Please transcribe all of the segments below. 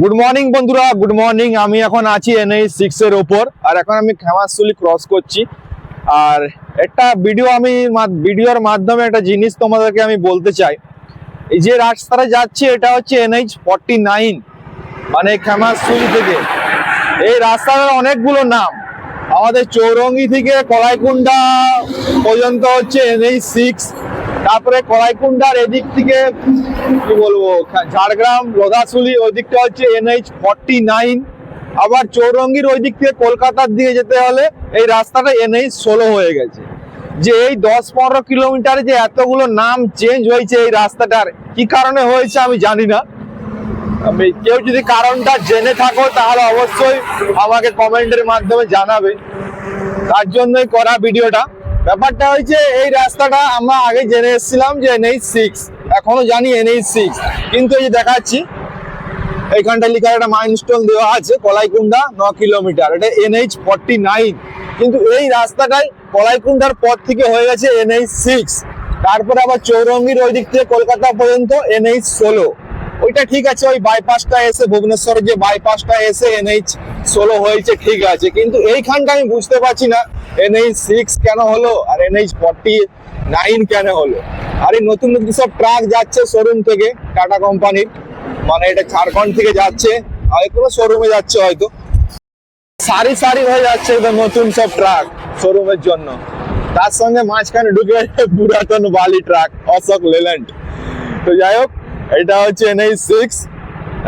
Good morning বন্ধুরা। Good morning আমি এখন আছি এনএই সিক্স এর ওপর। আর এখন আমি খেমাশুলি ক্রস করছি। আর একটা ভিডিও আমি ভিডিওর মাধ্যমে একটা জিনিস তোমাদেরকে আমি বলতে চাই। এই যে রাস্তাটা যাচ্ছে, এটা হচ্ছে এনএইচ ফর্টি নাইন মানে খেমাশুলি থেকে। এই রাস্তাটার অনেকগুলো নাম। আমাদের চৌরঙ্গি থেকে কলাইকুণ্ডা পর্যন্ত হচ্ছে এনএইচ সিক্স তারপরে কলাইকুণ্ডার এদিক থেকে, কি বলব, ঝাড়গ্রাম লোধাশুলি ওই দিকটা হচ্ছে এনএইচ ফর্টি নাইন। আবার চৌরঙ্গির ওই দিক থেকে কলকাতার দিকে যেতে হলে এই রাস্তাটা এনএইচ ষোলো হয়ে গেছে। যে এই দশ পনেরো কিলোমিটারে যে এতগুলো নাম চেঞ্জ হয়েছে এই রাস্তাটার, কি কারণে হয়েছে আমি জানি না। আমি কেউ যদি কারণটা জেনে থাকো, তাহলে অবশ্যই আমাকে কমেন্টের মাধ্যমে জানাবে। তার জন্যই করা ভিডিওটা। ব্যাপারটা হয়েছে, এই রাস্তাটা আমরা আগে জেনে এসেছিলাম যে এনএইচ সিক্স এখনও জানি এনএইচ সিক্স কিন্তু এই যে দেখাচ্ছি এইখানটা লেখা একটা মাইলস্টোন দেওয়া আছে কলাইকুণ্ডা ন কিলোমিটার, এটা এনএইচ ফর্টি নাইন কিন্তু এই রাস্তাটাই কলাইকুণ্ডার পর থেকে হয়ে গেছে এনএইচ সিক্স তারপরে আবার চৌরঙ্গির ওই দিক থেকে কলকাতা পর্যন্ত এনএইচ ষোলো, ওইটা ঠিক আছে, ওই বাইপাসটা এসে ভুবনেশ্বরে যে বাইপাসটা এসে এনএইচ ষোলো হয়েছে, ঠিক আছে, কিন্তু এইখানটা আমি বুঝতে পারছি না এনএইচ সিক্স কেন হলো আর এনএইচ ফর্টি নাইন কেন হলো? আর এই নতুন নতুন সব ট্রাক যাচ্ছে শোরুম থেকে টাটা কোম্পানির মানে এটা ঝাড়খণ্ড থেকে যাচ্ছে। আর কোনো শোরুমে যাচ্ছে হয়তো। সারি সারি হয়ে যাচ্ছে একদম নতুন সব ট্রাক শোরুমের জন্য। তার সঙ্গে মাঝখানে ঢুকে পুরাতন বালি ট্রাক অশোক লেল্যান্ড। তো যাই হোক, এটা হচ্ছে এনএই সিক্স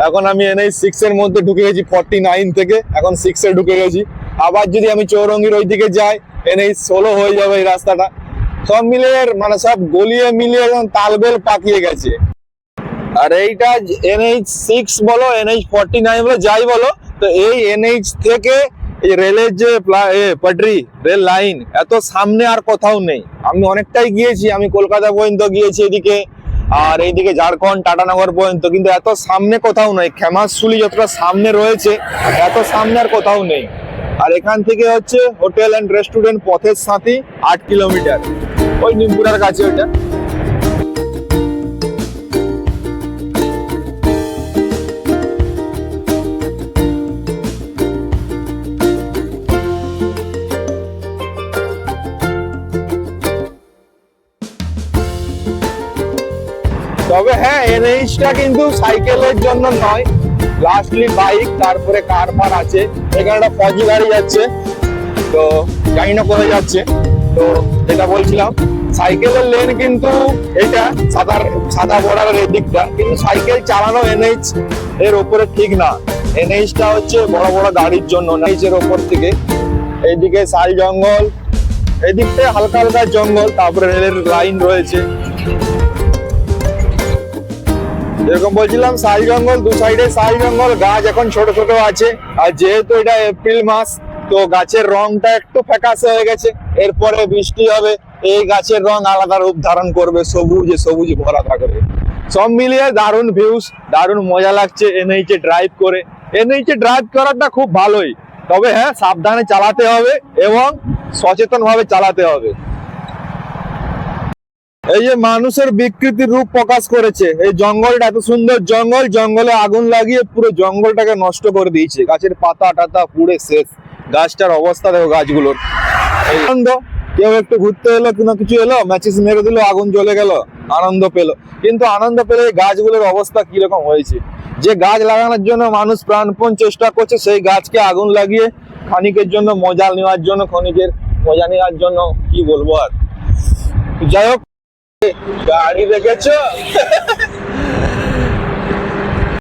এখন আমি এনএই সিক্স এর মধ্যে ঢুকে গেছি ফর্টি নাইন থেকে। এখন সিক্স এ ঢুকে গেছি। আবার যদি আমি চৌরঙ্গির ওই দিকে যাই এনএই ষোলো হয়ে যাবে এই রাস্তাটা। সব মিলিয়ে মানে সব গলিয়ে মিলিয়ে একদম তালবেল পাকিয়ে গেছে। আর এইটা এনএইচ সিক্স বলো, এনএইচ ফর্টি নাইন বলো, যাই বলো, তো এই এনএইচ থেকে এই রেলের যে পাটরি রেল লাইন এত সামনে আর কোথাও নেই। আমি অনেকটাই গিয়েছি, আমি কলকাতা পর্যন্ত গিয়েছি এদিকে, আর এইদিকে ঝাড়খণ্ড টাটানগর পর্যন্ত, কিন্তু এত সামনে কোথাও নেই খেমাশুলি যতটা সামনে রয়েছে, এত সামনে আর কোথাও নেই। আর এখান থেকে হচ্ছে হোটেল অ্যান্ড রেস্টুরেন্ট পথের সাথী আট কিলোমিটার। ওই নিমপুরার কাছে ওইটা। তবে হ্যাঁ এনএইচটা কিন্তু সাইকেলের জন্য নয়। লাস্টলি বাইক তারপরে কার ফার আছে। এখানে একটা ফজি গাড়ি যাচ্ছে। তো জানি না কোথায় যাচ্ছে। তো যেটা বলছিলাম সাইকেলের লেন কিন্তু এটা সাদা সাদা বর্ডারের এই দিকটা কিন্তু সাইকেল চালানো এনএইচ এর উপরে ঠিক না। এনএইচটা হচ্ছে বড় বড় গাড়ির জন্য এনএইচ এর উপর থেকে। এইদিকে শাল জঙ্গল, এদিকটায় হালকা হালকা জঙ্গল, তারপরে রেলের লাইন রয়েছে। যেরকম বলছিলাম শাল জঙ্গল দু সাইডে শাল জঙ্গল গাছ এখন ছোট ছোট আছে। আর যেহেতু এটা এপ্রিল মাস, তো গাছের রংটা একটু ফ্যাকাশে হয়ে গেছে। এরপরে বৃষ্টি হবে, এই গাছের রং আলাদা রূপ ধারণ করবে, সবুজে, সবুজ ভরা থাকবে। সব মিলিয়ে দারুণ ভিউস দারুণ মজা লাগছে এনএইচে ড্রাইভ করে। এনএইচে ড্রাইভ করাটা খুব ভালোই। তবে হ্যাঁ সাবধানে চালাতে হবে এবং সচেতন ভাবে চালাতে হবে। এই যে মানুষের বিকৃতির রূপ প্রকাশ করেছে, এই জঙ্গলটা এত সুন্দর জঙ্গল, জঙ্গলে আগুন লাগিয়ে পুরো জঙ্গলটাকে নষ্ট করে দিয়েছে। গাছের পাতা টাতা পুড়ে শেষ। গাছটার অবস্থা দেখো গাছগুলোর। আনন্দ, কেউ একটু ঘুরতে এলো, কোনো কিছু এলো? ম্যাচিস মেরে দিল, আগুন জ্বলে গেল, আনন্দ পেল। কিন্তু আনন্দ পেলে এই গাছগুলোর অবস্থা কীরকম হয়েছে? যে গাছ লাগানোর জন্য মানুষ প্রাণপণ চেষ্টা করছে, সেই গাছকে আগুন লাগিয়ে ক্ষণিকের জন্য মজা নেওয়ার জন্য, ক্ষণিকের মজা নেওয়ার জন্য, কি বলব আর? যাই হোক গাড়ি দেখেছ?